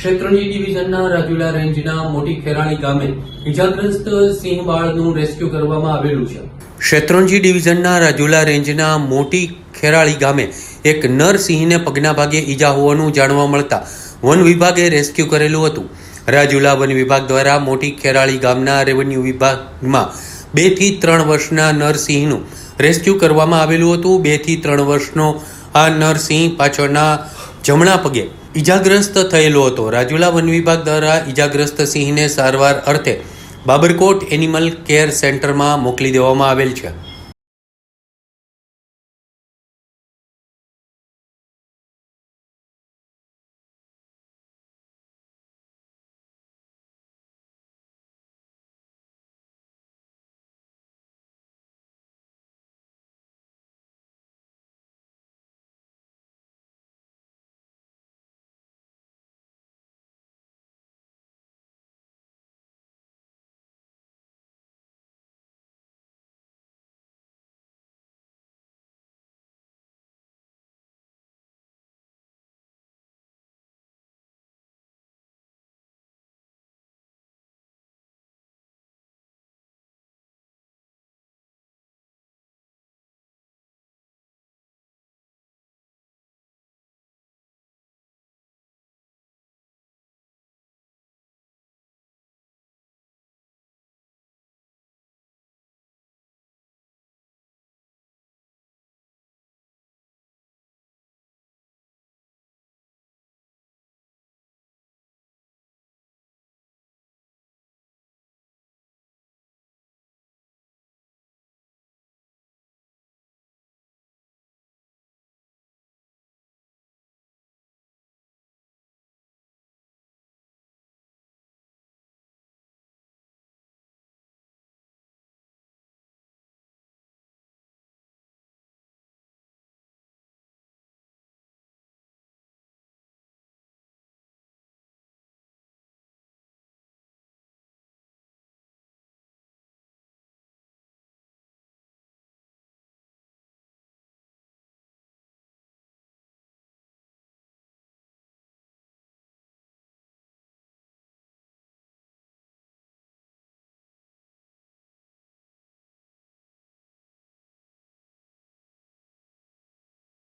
ક્ષેત્રજી ડિવિઝનના રાજુલા રેન્જના મોટી ખેરાળી ગામે ઇજાગ્રસ્ત સિંહ બાળનું રેસ્ક્યુ કરવામાં આવેલું છે. શેત્રુંજી ડિવિઝનના રાજુલા રેન્જના મોટી ખેરાળી ગામે એક નર સિંહને પગના ભાગે ઈજા હોવાનું જાણવા મળતા વન વિભાગે રેસ્ક્યુ કરેલું હતું. રાજુલા વન વિભાગ દ્વારા મોટી ખેરાળી ગામના રેવન્યુ વિભાગમાં બેથી ત્રણ વર્ષના નર સિંહનું રેસ્ક્યુ કરવામાં આવેલું હતું. બેથી ત્રણ વર્ષનો આ નર સિંહ પાછળના જમણા પગે ઈજાગ્રસ્ત થયેલો હતો. રાજુલા વન વિભાગ દ્વારા ઈજાગ્રસ્ત સિંહને સારવાર અર્થે બાબરકોટ એનિમલ કેર સેન્ટરમાં મોકલી દેવામાં આવેલ છે.